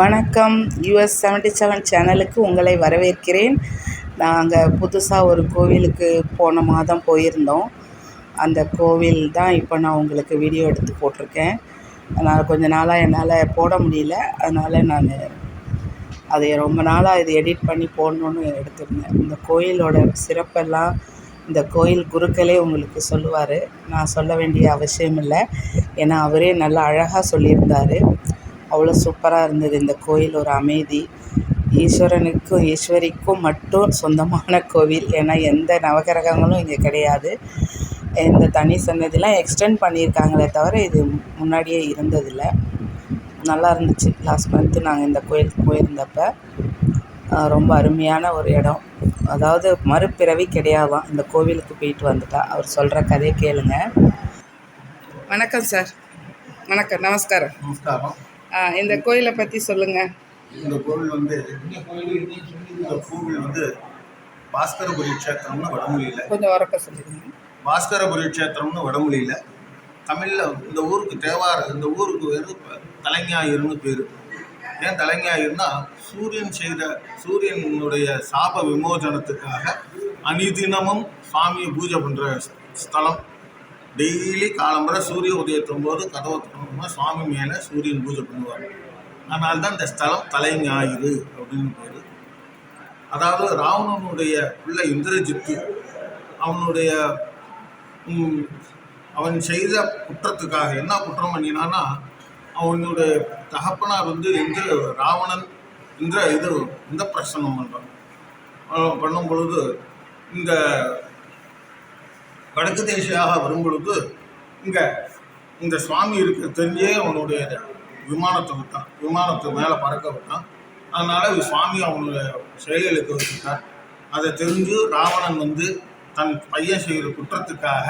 வணக்கம். US seventy seven சேனலுக்கு உங்களை வரவேற்கிறேன். நாங்கள் புதுசாக ஒரு கோவிலுக்கு போன மாதம் போயிருந்தோம். அந்த கோவில் தான் இப்போ நான் உங்களுக்கு வீடியோ எடுத்து போட்டிருக்கேன். அதனால் கொஞ்ச நாளாக என்னால் போட முடியல. அதனால் நான் அதை ரொம்ப நாளாக இது எடிட் பண்ணி போடணுன்னு எடுத்திருந்தேன். இந்த கோயிலோட சிறப்பெல்லாம் இந்த கோயில் குருக்களே உங்களுக்கு சொல்லுவார். நான் சொல்ல வேண்டிய அவசியம் இல்லை ஏன்னா அவரே நல்லா அழகாக சொல்லியிருந்தார். அவ்வளோ சூப்பராக இருந்தது. இந்த கோயில் ஒரு அமைதி. ஈஸ்வரனுக்கும் ஈஸ்வரிக்கும் மட்டும் சொந்தமான கோவில். ஏன்னா எந்த நவகிரகங்களும் இங்கே கிடையாது. இந்த தனி சன்னதிலாம் எக்ஸ்டெண்ட் பண்ணியிருக்காங்களே தவிர இது முன்னாடியே இருந்ததில்லை. நல்லா இருந்துச்சு. லாஸ்ட் மந்த்து நாங்கள் இந்த கோயிலுக்கு போயிருந்தப்ப ரொம்ப அருமையான ஒரு இடம். அதாவது மறுபிறவி கிடையாதான். இந்த கோவிலுக்கு போயிட்டு வந்துட்டா. அவர் சொல்கிற கதையை கேளுங்க. வணக்கம் சார் வணக்கம். நமஸ்காரம். நமஸ்காரம். இந்த கோயிலை பற்றி சொல்லுங்கள் இந்த கோவில் வந்து இந்த கோவில் வந்து பாஸ்கரபுரி க்ஷேத்திரம்னு வடமொழியில். கொஞ்சம் உரக்க சொல்லுங்க. பாஸ்கரபுரி க்ஷேத்திரம்னு வடமொழியில். தமிழில் இந்த ஊருக்கு தேவார இந்த ஊருக்கு வந்து தலைஞாயிறுன்னு பேர். ஏன் தலைஞாயிறுனா சூரியன் செய்த சூரியனுடைய சாப விமோசனத்துக்காக அனிதினமும் சாமியை பூஜை பண்ணுற ஸ்தலம். டெய்லி காலம்புற சூரிய உதயத்தும் போது கதவை திறந்தோம்னா சுவாமி மேலே சூரியன் பூஜை பண்ணுவார். அதனால தான் இந்த ஸ்தலம் தலைஞாயிறு அப்படின்னு பேர். அதாவது ராவணனுடைய பிள்ளை இந்திரஜித்து அவனுடைய அவன் செய்த குற்றத்துக்காக என்ன குற்றம் பண்ணினான்னா அவனுடைய தகப்பனார் வந்து இந்திர ராவணன் இந்திர இது இந்த பிரசனம் பண்ணுறான் பண்ணும் பொழுது இந்த வடக்கு தேசியாக வரும்பொழுது இங்கே இந்த சுவாமி இருக்க தெரிஞ்சே அவனுடைய விமானத்தை விட்டான் விமானத்தை மேலே பறக்க விட்டான் அதனால சுவாமி அவனுடைய செயல்களுக்கு வச்சுட்டார் அதை தெரிஞ்சு ராவணன் வந்து தன் பையன் செய்கிற குற்றத்துக்காக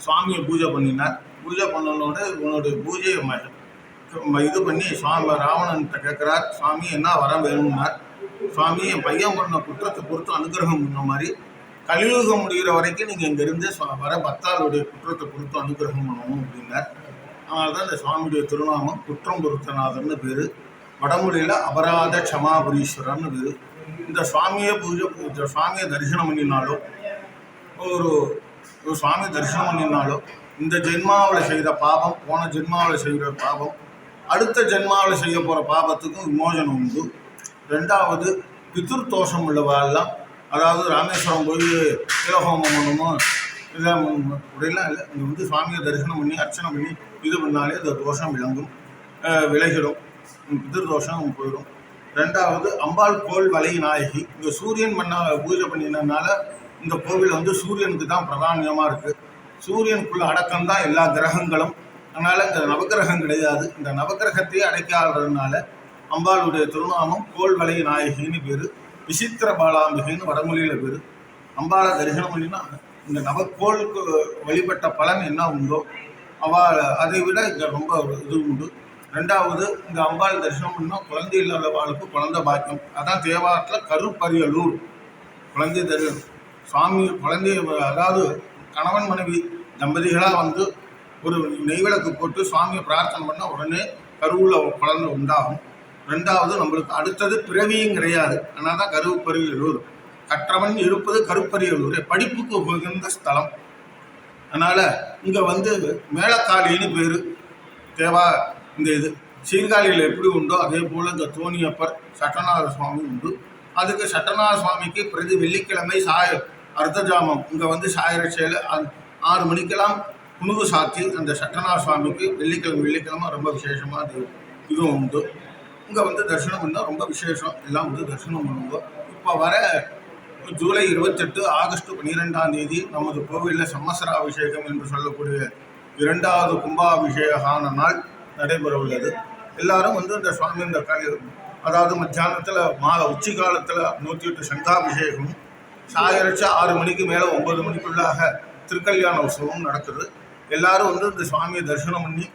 சுவாமியை பூஜை பண்ணினார். பூஜை பண்ணனோட உன்னுடைய பூஜையை இது பண்ணி சுவாமி ராவணன்கிட்ட கேட்குறார் சுவாமி என்ன வர வேணும்னார்? சுவாமி என் பையன் பண்ண குற்றத்தை பொறுத்து அனுகிரகம் பண்ண மாதிரி கலியுகம் முடிகிற வரைக்கும் நீங்கள் இங்கேருந்து வர பக்தாளுடைய குற்றத்தை பொறுத்து அனுகிரகம் பண்ணணும் அப்படின்னார். அதனால தான் இந்த சுவாமியுடைய திருநாமம் குற்றம் பொருத்தநாதர்னு பேர் வடமொழியில் அபராத க்ஷமாபுரீஸ்வரர்னு பேர். இந்த சுவாமியை பூஜை இந்த சுவாமியை தரிசனம் பண்ணினாலோ ஒரு ஒரு சுவாமி தரிசனம் பண்ணினாலோ இந்த ஜென்மாவில் செய்த பாபம் போன ஜென்மாவில் செய்கிற பாபம் அடுத்த ஜென்மாவில் செய்ய போகிற பாபத்துக்கும் விமோசனம் உண்டு. ரெண்டாவது பிதிர்தோஷம் உள்ளவாள்லாம் அதாவது ராமேஸ்வரம் போய் திலஹோமம் பண்ணணும் இதெல்லாம் அப்படிலாம் இல்லை. இங்கே வந்து சுவாமியை தரிசனம் பண்ணி அர்ச்சனை பண்ணி இது பண்ணாலே அந்த தோஷம் விளங்கும். அஹ் விலகிடும். பிதிர் தோஷம் போயிடும். ரெண்டாவது அம்பாள் கோள் வலை நாயகி. இங்கே சூரியன் பண்ண பூஜை பண்ணினதுனால இந்த கோவில் வந்து சூரியனுக்கு தான் பிரதானியமாக இருக்குது சூரியனுக்குள்ள அடக்கம் தான் எல்லா கிரகங்களும். அதனால் இந்த நவக்கிரகம் கிடையாது. இந்த நவக்கிரகத்தையே அடைக்காததுனால அம்பாளுடைய திருநாமம் கோள் வலை நாயகின்னு பேர். விசித்திர பாலாம்பிகைன்னு வடமொழியில் பேர். அம்பாளை தரிசனம் பண்ணினா இந்த நவக்கோளுக்கு வழிபட்ட பலன் என்ன உண்டோ அவள் அதை விட இங்கே ரொம்ப ஒரு இது உண்டு. ரெண்டாவது இந்த அம்பாள் தரிசனம் பண்ணால் குழந்தை வாழ்க்கை குழந்தை பாக்கியம். அதான் தேவாரத்தில் கருப்பரியலூர். குழந்தை தரிசனம். சுவாமி குழந்தை அதாவது கணவன் மனைவி தம்பதிகளாக வந்து ஒரு நெய்விளக்கு போட்டு சுவாமியை பிரார்த்தனை பண்ணால் உடனே கருவில் குழந்தை உண்டாகும். ரெண்டாவது நம்மளுக்கு அடுத்தது பிறவியும் கிடையாது. ஆனால் தான் கருப்பரியலூர் கற்றவன் இருப்பது கருப்பரியலூர் படிப்புக்கு உகந்த ஸ்தலம். அதனால் இங்கே வந்து மேலக்காளின்னு பேர். தேவா இந்த இது. சீர்காழியில் எப்படி உண்டோ அதே போல் இந்த தோணியப்பர் சட்டநாத சுவாமி உண்டு. அதுக்கு சட்டநாத சுவாமிக்கு பிரதி வெள்ளிக்கிழமை சாய அர்த்தஜாமம். இங்கே வந்து சாயரட்சையில் ஆறு மணிக்கெல்லாம் புனுகு சாத்தி அந்த சட்டநாத சுவாமிக்கு வெள்ளிக்கிழமை வெள்ளிக்கிழமை ரொம்ப விசேஷமாக அது இதுவும் உண்டு. இங்கே வந்து தரிசனம் பண்ணால் ரொம்ப விசேஷம். எல்லாம் வந்து தரிசனம் பண்ணுவோம். இப்போ வர ஜூலை இருபத்தெட்டு ஆகஸ்ட் பன்னிரெண்டாம் தேதி நமது கோவிலில் சம்மசராபிஷேகம் என்று சொல்லக்கூடிய இரண்டாவது கும்பாபிஷேகான நாள் நடைபெற உள்ளது. எல்லாரும் வந்து இந்த சுவாமி இந்த கலை அதாவது மத்தியானத்தில் மாலை உச்சி காலத்தில் நூற்றி எட்டு சங்காபிஷேகம் சாயரட்ச ஆறு மணிக்கு மேலே ஒம்பது மணிக்குள்ளாக திருக்கல்யாண உற்சவம் நடக்குது. எல்லாரும் வந்து இந்த சுவாமியை தரிசனம் பண்ணி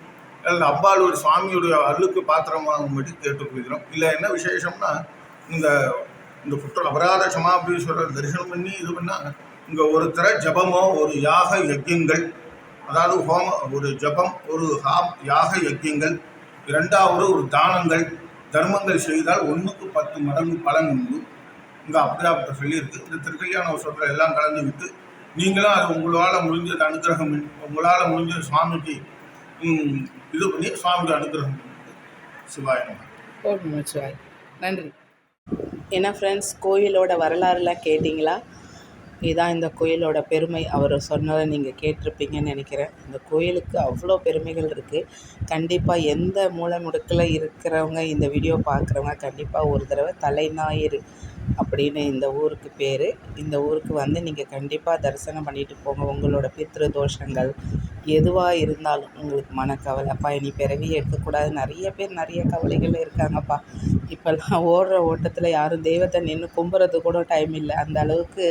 அல்லது அம்பாளுடைய சுவாமியுடைய அருளுக்கு பாத்திரம் வாங்கும்படி கேட்டுக்கொள்கிறோம் இல்லை என்ன விசேஷம்னா இந்த இந்த குற்ற அபராத சமாபீஸ்வரர் தரிசனம் பண்ணி இது பண்ணால் இங்கே ஒருத்தர ஜபமோ ஒரு யாக யஜ்யங்கள் அதாவது ஹோம ஒரு ஜபம் ஒரு ஹாம் யாக யஜ்யங்கள் இரண்டாவது ஒரு தானங்கள் தர்மங்கள் செய்தால் ஒன்றுக்கு பத்து மடங்கு பலன் உண்டு. இங்கே அப்படியாப்பட்ட சொல்லியிருக்கு. இந்த திருக்கல்யாண சொல்கிற எல்லாம் கலந்துக்கிட்டு நீங்களும் அது உங்களால் முடிஞ்சது அனுகிரகம் உங்களால் முடிஞ்சது சுவாமிக்கு இது பண்ணி சுவாமிக்கு அனுகிரகம் பண்ணுங்க. நன்றி. என்ன ஃப்ரெண்ட்ஸ் கோயிலோட வரலாறுலாம் கேட்டிங்களா? இதுதான் இந்த கோயிலோட பெருமை. அவர் சொன்னதை நீங்கள் கேட்டிருப்பீங்கன்னு நினைக்கிறேன். இந்த கோயிலுக்கு அவ்வளோ பெருமைகள் இருக்குது கண்டிப்பாக எந்த மூலை முடுக்கில் இருக்கிறவங்க இந்த வீடியோ பார்க்குறவங்க கண்டிப்பாக ஒரு தடவை தலைநாயிறு அப்படின்னு இந்த ஊருக்கு பேர். இந்த ஊருக்கு வந்து நீங்கள் கண்டிப்பாக தரிசனம் பண்ணிட்டு போங்க. உங்களோட பித்ரு தோஷங்கள் எதுவாக இருந்தாலும் உங்களுக்கு மனக்கவலைப்பா இனி பிறவி எடுக்கக்கூடாது. நிறைய பேர் நிறைய கவலைகள் இருக்காங்கப்பா. இப்போல்லாம் ஓடுற ஓட்டத்தில் யாரும் தெய்வத்தை நின்று கும்புறது கூட டைம் இல்லை. அந்த அளவுக்கு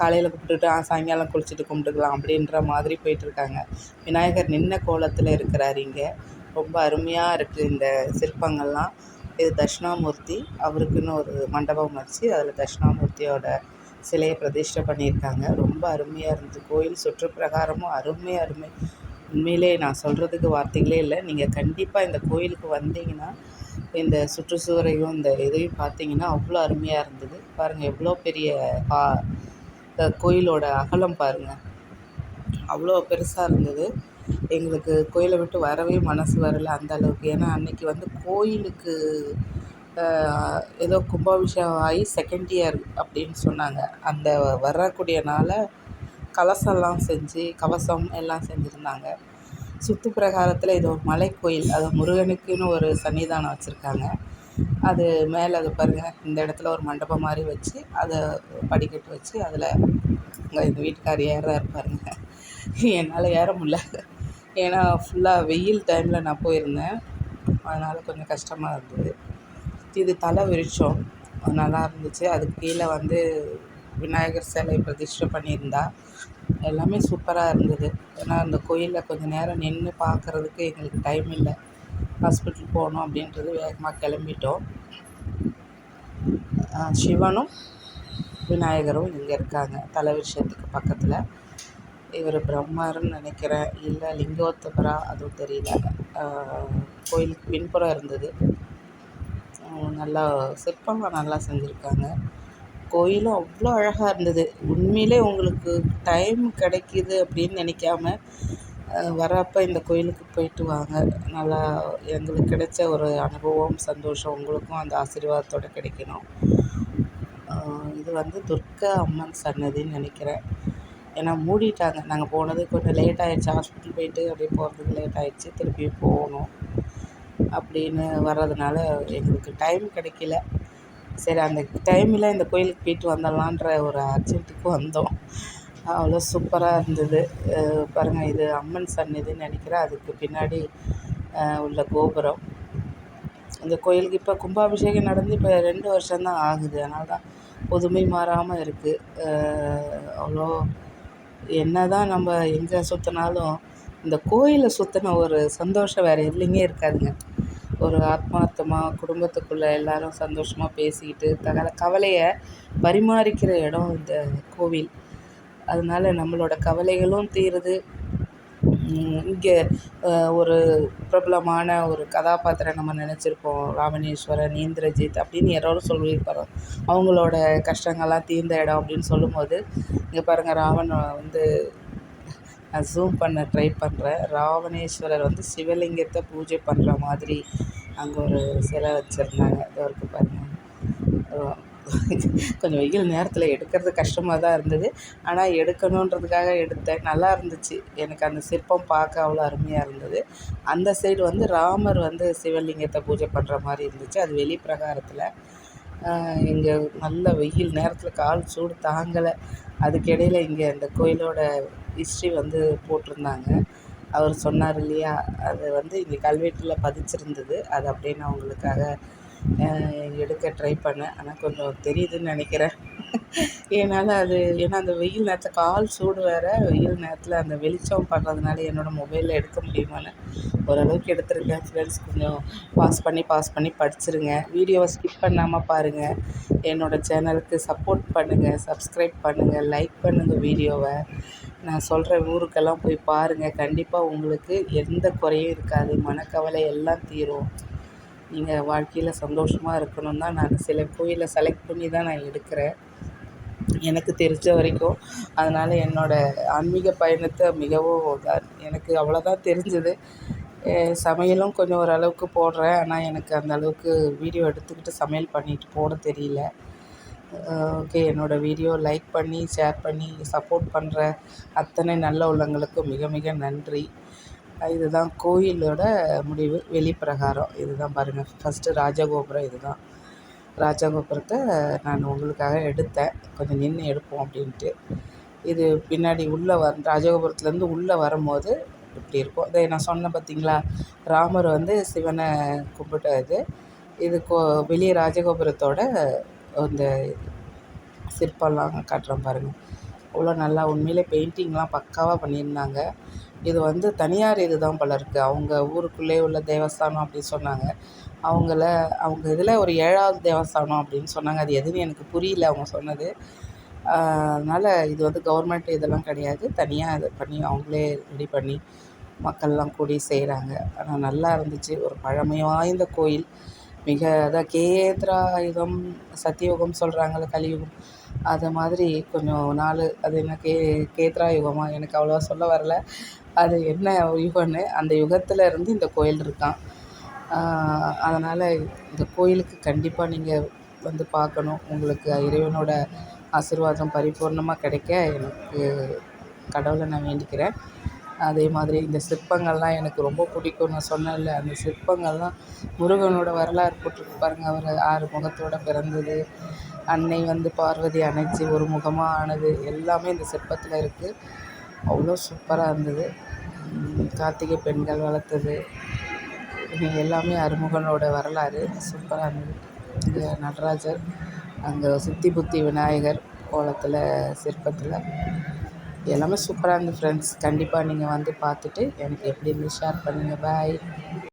காலையில் கும்பிட்டுட்டு சாயங்காலம் குளிச்சுட்டு கும்பிட்டுக்கலாம் அப்படின்ற மாதிரி போயிட்டுருக்காங்க விநாயகர் நின்ன கோலத்தில் இருக்கிறாரு இங்கே. ரொம்ப அருமையாக இருக்குது இந்த சிற்பங்கள்லாம். இது தட்சிணாமூர்த்தி. அவருக்குன்னு ஒரு மண்டபம் வச்சு அதில் தட்சிணாமூர்த்தியோட சிலையை பிரதிஷ்டை பண்ணியிருக்காங்க. ரொம்ப அருமையாக இருந்தது. கோயில் சுற்றுப்பிரகாரமும் அருமை அருமை. உண்மையிலே நான் சொல்கிறதுக்கு வார்த்தைகளே இல்லை. நீங்கள் கண்டிப்பாக இந்த கோயிலுக்கு வந்தீங்கன்னா இந்த சுற்றுச்சுவரையும் இந்த இதையும் பார்த்தீங்கன்னா அவ்வளோ அருமையாக இருந்தது. பாருங்கள் எவ்வளோ பெரிய பா கோயிலோட அகலம் பாருங்கள் அவ்வளோ பெருசாக இருந்தது. எங்களுக்கு கோயிலை விட்டு வரவே மனசு வரல அந்த அளவுக்கு. ஏன்னா அன்னைக்கு வந்து கோயிலுக்கு ஏதோ கும்பாபிஷேகம் ஆகி செகண்ட் இயர் அப்படின்னு சொன்னாங்க. அந்த வரக்கூடிய நாளை கலசம்லாம் செஞ்சு கவசம் எல்லாம் செஞ்சுருந்தாங்க. சுற்று பிரகாரத்தில் இது ஒரு மலைக்கோயில். அது முருகனுக்குன்னு ஒரு சன்னிதானம் வச்சுருக்காங்க. அது மேலே அது பாருங்கள் இந்த இடத்துல ஒரு மண்டபம் மாதிரி வச்சு அதை படிக்கட்டு வச்சு அதில் எங்கள் வீட்டுக்கார் ஏறாரு பாருங்க. என்னால் ஏற முடியல. ஏன்னா ஃபுல்லாக வெயில் டைமில் நான் போயிருந்தேன். அதனால் கொஞ்சம் கஷ்டமாக இருந்தது. இது தலை விரிச்சோம். அது நல்லா இருந்துச்சு. அதுக்கு கீழே வந்து விநாயகர் சிலை பிரதிஷ்டை பண்ணியிருந்தா. எல்லாமே சூப்பராக இருந்தது. ஏன்னா அந்த கோயிலில் கொஞ்சம் நேரம் நின்று பார்க்குறதுக்கு எங்களுக்கு டைம் இல்லை. ஹாஸ்பிட்டல் போகணும் அப்படின்றது வேகமாக கிளம்பிட்டோம். சிவனும் விநாயகரும் இங்கே இருக்காங்க. தலை விஷயத்துக்கு பக்கத்தில். இவர் பிரம்மர்னு நினைக்கிறேன். இல்லை லிங்கோத்தபரா அதுவும் தெரியல. கோயிலுக்கு பின்புறம் இருந்தது. நல்லா சிற்பங்கள் நல்லா செஞ்சுருக்காங்க. கோயிலும் அவ்வளோ அழகாக இருந்தது. உண்மையிலே உங்களுக்கு டைம் கிடைக்கிது அப்படின்னு நினைக்காம வரப்போ இந்த கோயிலுக்கு போயிட்டு வாங்க. நல்லா எங்களுக்கு கிடைச்ச ஒரு அனுபவம் சந்தோஷம். உங்களுக்கும் அந்த ஆசீர்வாதத்தோடு கிடைக்கணும். இது வந்து துர்கா அம்மன் சன்னதின்னு நினைக்கிறேன். ஏன்னா மூடிட்டாங்க. நாங்கள் போனது கொஞ்சம் லேட் ஆகிடுச்சி ஹாஸ்பிட்டல் போயிட்டு அப்படியே போகிறதுக்கு லேட் ஆயிடுச்சு. திருப்பி போகணும் அப்படின்னு வர்றதுனால எங்களுக்கு டைம் கிடைக்கல. சரி அந்த டைமில் இந்த கோயிலுக்கு போயிட்டு வந்துடலான்ற ஒரு அர்ஜென்ட்டுக்கு வந்தோம். அவ்வளோ சூப்பராக இருந்தது. பாருங்கள் இது அம்மன் சந்நிதின்னு நினைக்கிறேன். அதுக்கு பின்னாடி உள்ள கோபுரம். இந்த கோயிலுக்கு இப்போ கும்பாபிஷேகம் நடந்து இப்போ ரெண்டு வருஷம்தான் ஆகுது. அதனால தான் புதுமை மாறாமல் இருக்குது அவ்வளோ என்ன தான் நம்ம எங்கே சுற்றினாலும் இந்த கோயிலை சுற்றின ஒரு சந்தோஷம் வேறு எதுலேயுமே இருக்காதுங்க. ஒரு ஆத்மார்த்தமாக குடும்பத்துக்குள்ளே எல்லாரும் சந்தோஷமாக பேசிக்கிட்டு தகல கவலையை பரிமாறிக்கிற இடம் இந்த கோவில். அதனால நம்மளோட கவலைகளும் தீருது. இங்கே ஒரு பிரபலமான ஒரு கதாபாத்திரம் நம்ம நினச்சிருப்போம். ராமணேஸ்வரன் இந்திரஜித் அப்படின்னு யாரோ சொல்லியிருப்பாரோ. அவங்களோட கஷ்டங்கள்லாம் தீர்ந்த இடம் அப்படின்னு சொல்லும்போது இங்கே பாருங்கள் ராவணன் வந்து நான் ஜூம் பண்ண ட்ரை பண்ணுறேன் ராவணேஸ்வரர் வந்து சிவலிங்கத்தை பூஜை பண்ணுற மாதிரி அங்கே ஒரு சிலை வச்சுருந்தாங்க. இதோ இருக்கு பாருங்கள் கொஞ்சம் வெயில் நேரத்தில் எடுக்கிறது கஷ்டமாக தான் இருந்தது. ஆனால் எடுக்கணுன்றதுக்காக எடுத்தேன். நல்லா இருந்துச்சு. எனக்கு அந்த சிற்பம் பார்க்க அவ்வளோ அருமையாக இருந்தது. அந்த சைடு வந்து ராமர் வந்து சிவலிங்கத்தை பூஜை பண்ணுற மாதிரி இருந்துச்சு. அது வெளி பிரகாரத்தில் இங்கே நல்ல வெயில் நேரத்தில் கால் சூடு தாங்கலை. அதுக்கிடையில் இங்கே அந்த கோயிலோட ஹிஸ்ட்ரி வந்து போட்டிருந்தாங்க. அவர் சொன்னார் இல்லையா? அது வந்து இங்கே கல்வெட்டில் பதிச்சிருந்தது. அது அப்படியே நான் உங்களுக்காக எடுக்க ட்ரை பண்ணேன். ஆனால் கொஞ்சம் தெரியுதுன்னு நினைக்கிறேன். என்னால் அது ஏன்னா அந்த வெயில் நேரத்தில் கால் சூடு வேறு. வெயில் நேரத்தில் அந்த வெளிச்சம் பண்ணுறதுனால என்னோடய மொபைலில் எடுக்க முடியுமான்னு ஓரளவுக்கு எடுத்திருக்கேன். ஃப்ரெண்ட்ஸ் கொஞ்சம் பாஸ் பண்ணி பாஸ் பண்ணி படிச்சிருங்க. வீடியோவை ஸ்கிப் பண்ணாமல் பாருங்கள் என்னோடய சேனலுக்கு சப்போர்ட் பண்ணுங்கள் சப்ஸ்கிரைப் பண்ணுங்கள் லைக் பண்ணுங்கள் வீடியோவை நான் சொல்கிற ஊருக்கெல்லாம் போய் பாருங்கள் கண்டிப்பாக உங்களுக்கு எந்த குறையும் இருக்காது. மனக்கவலை எல்லாம் தீரும். நீங்கள் வாழ்க்கையில் சந்தோஷமாக இருக்கணும் தான் நான் சில கோயிலை செலக்ட் பண்ணி தான் நான் எடுக்கிறேன். எனக்கு தெரிஞ்ச வரைக்கும் அதனால் என்னோடய ஆன்மீக பயணத்தை மிகவும் எனக்கு அவ்வளோதான் தெரிஞ்சது. சமையலும் கொஞ்சம் ஓரளவுக்கு போடுறேன். ஆனால் எனக்கு அந்த அளவுக்கு வீடியோ எடுத்துக்கிட்டு சமையல் பண்ணிட்டு போட தெரியல. ஓகே என்னோடய வீடியோ லைக் பண்ணி ஷேர் பண்ணி சப்போர்ட் பண்ணுற அத்தனை நல்ல உள்ளங்களுக்கும் மிக மிக நன்றி. இதுதான் கோயிலோட முடிவு வெளிப்பிரகாரம். இதுதான் பாருங்கள் ஃபஸ்ட்டு ராஜகோபுரம் இதுதான். ராஜகோபுரத்தை நான் உங்களுக்காக எடுத்தேன். கொஞ்சம் நின்று எடுப்போம் அப்படின்ட்டு. இது பின்னாடி உள்ளே வர ராஜகோபுரத்துலேருந்து உள்ளே வரும்போது இப்படி இருக்கும். இதை நான் சொன்னேன் பார்த்தீங்களா ராமர் வந்து சிவனை கும்பிட்ட இது இது கோ வெளியே ராஜகோபுரத்தோட அந்த சிற்பம்லாம் காட்டுறோம் பாருங்கள் அவ்வளோ நல்லா உண்மையிலே பெயிண்டிங்லாம் பக்காவாக பண்ணியிருந்தாங்க. இது வந்து தனியார் இது தான் போல இருக்குது அவங்க ஊருக்குள்ளே உள்ள தேவஸ்தானம் அப்படின்னு சொன்னாங்க. அவங்கள அவங்க இதில் ஒரு ஏழாவது தேவஸ்தானம் அப்படின்னு சொன்னாங்க. அது எதுன்னு எனக்கு புரியல அவங்க சொன்னது. அதனால் இது வந்து கவர்மெண்ட் இதெல்லாம் கிடையாது. தனியாக இது பண்ணி அவங்களே ரெடி பண்ணி மக்கள்லாம் கூடி செய்கிறாங்க ஆனால் நல்லா இருந்துச்சு. ஒரு பழமை வாய்ந்த கோயில். மிக அதான் கேத்ராயுதம் சத்தியுகம் சொல்கிறாங்கள்ல கலியுகம். அது மாதிரி கொஞ்சம் நாள் அது என்ன கே கேத்ராயுகமா எனக்கு அவ்வளோவா சொல்ல வரல. அது என்ன யுகம்னு அந்த யுகத்தில் இருந்து இந்த கோயில் இருக்கான். அதனால் இந்த கோயிலுக்கு கண்டிப்பாக நீங்கள் வந்து பார்க்கணும். உங்களுக்கு இறைவனோட ஆசீர்வாதம் பரிபூர்ணமாக கிடைக்க எனக்கு கடவுளை நான் வேண்டிக்கிறேன். அதே மாதிரி இந்த சிற்பங்கள்லாம் எனக்கு ரொம்ப பிடிக்கும். நான் சொன்னேன்ல அந்த சிற்பங்கள்லாம் முருகனோட வரலாறு போட்டுருக்கு பாருங்கள் அவர் ஆறு முகத்தோட பிறந்தது. அன்னை வந்து பார்வதி அணைச்சி ஒரு முகமாக ஆனது. எல்லாமே இந்த சிற்பத்தில் இருக்குது அவ்வளோ சூப்பராக இருந்தது. கார்த்திகை பெண்கள் வளர்த்தது. எல்லாமே அருமுகனோட வரலாறு. சூப்பராக இருந்தது. இங்கே நடராஜர் அங்கே சித்தி புத்தி விநாயகர் கோலத்தில் சிற்பத்தில். எல்லாமே சூப்பராக இருந்தது ஃப்ரெண்ட்ஸ் கண்டிப்பாக நீங்கள் வந்து பார்த்துட்டு எனக்கு எப்படி இருந்து ஷேர் பண்ணுங்கள் பாய்